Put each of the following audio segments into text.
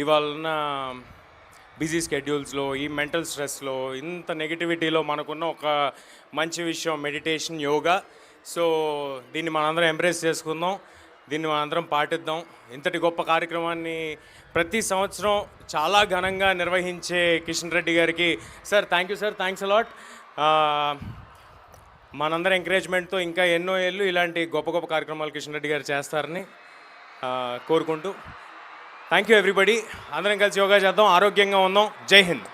ఇవాళ బిజీ స్కెడ్యూల్స్లో ఈ మెంటల్ స్ట్రెస్లో ఇంత నెగిటివిటీలో మనకున్న ఒక మంచి విషయం మెడిటేషన్ యోగా. సో దీన్ని మనందరం ఎంబ్రేస్ చేసుకుందాం. దీన్ని మనందరం పాటిద్దాం. ఇంతటి గొప్ప కార్యక్రమాన్ని ప్రతి సంవత్సరం చాలా ఘనంగా నిర్వహించే కిషన్ రెడ్డి గారికి sir thank you sir thanks a lot మనందరం ఎంకరేజ్మెంట్తో ఇంకా ఎన్నో ఏళ్ళు ఇలాంటి గొప్ప గొప్ప కార్యక్రమాలు కిషన్ రెడ్డి గారు చేస్తారని కోరుకుంటూ థ్యాంక్ యూ ఎవ్రీబడి అందరం కలిసి యోగా చేద్దాం. ఆరోగ్యంగా ఉందాం. జై హింద్.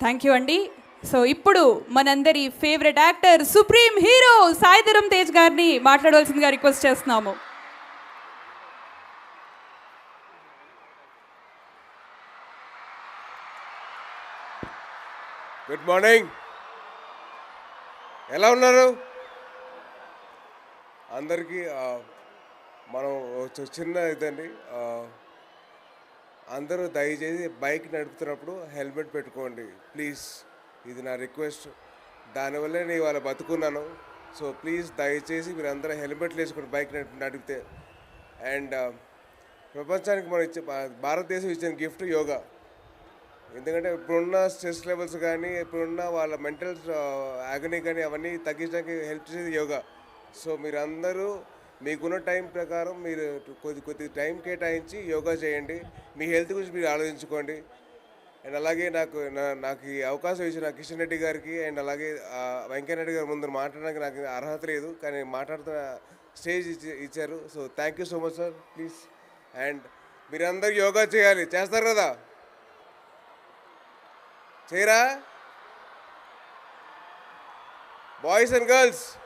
థ్యాంక్ యూ అండి సో ఇప్పుడు మనందరి favourite actor supreme hero Sai Dharam Tej గారిని మాట్లాడవలసిందిగా రిక్వెస్ట్ చేస్తున్నాము. గుడ్ మార్నింగ్ ఎలా ఉన్నారు? అందరికీ ఆ, మనం చిన్న ఇదండి అందరూ దయచేసి బైక్ నడుపుతున్నప్పుడు హెల్మెట్ పెట్టుకోండి. ప్లీజ్ ఇది నా రిక్వెస్ట్. దానివల్లే నేను ఇవాళ బతుకున్నాను. సో ప్లీజ్ దయచేసి మీరు అందరూ హెల్మెట్లు వేసుకోండి బైక్ నడిపి నడిపితే. అండ్ ప్రపంచానికి మనం ఇచ్చే భారతదేశం ఇచ్చిన గిఫ్ట్ యోగా. ఎందుకంటే ఇప్పుడున్న స్ట్రెస్ లెవెల్స్ కానీ ఇప్పుడున్న వాళ్ళ మెంటల్ ఆగనీ కానీ అవన్నీ తగ్గించడానికి హెల్ప్ చేసేది యోగా. సో మీరందరూ మీకున్న టైం ప్రకారం మీరు కొద్ది కొద్ది టైం కేటాయించి యోగా చేయండి. మీ హెల్త్ గురించి మీరు ఆలోచించుకోండి. అండ్ అలాగే నాకు నా- నాకు ఈ అవకాశం ఇచ్చిన కిషన్ రెడ్డి గారికి అండ్ అలాగే వెంకయ్యనాయుడు గారి ముందు మాట్లాడడానికి నాకు అర్హత లేదు కానీ మాట్లాడుతున్న స్టేజ్ ఇచ్చి ఇచ్చారు. So thank you so much sir please and మీరందరూ యోగా చేయాలి. చేస్తారు కదా? చేయరా? Boys and girls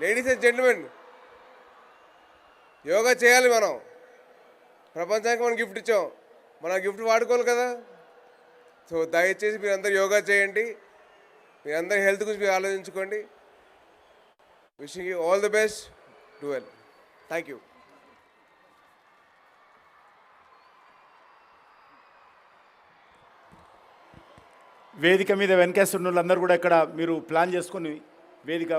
ladies and gentlemen yoga చేయాలి మనం. ప్రపంచానికి మనం గిఫ్ట్ ఇచ్చాం. మనం గిఫ్ట్ వాడుకోవాలి కదా. సో దయచేసి మీరందరూ యోగా చేయండి. మీరందరూ హెల్త్ గురించి మీరు ఆలోచించుకోండి. Wishing you all the best do well thank you వేదిక మీద వెనకేస్తున్న వాళ్ళందరూ కూడా ఇక్కడ మీరు ప్లాన్ చేసుకొని వేదిక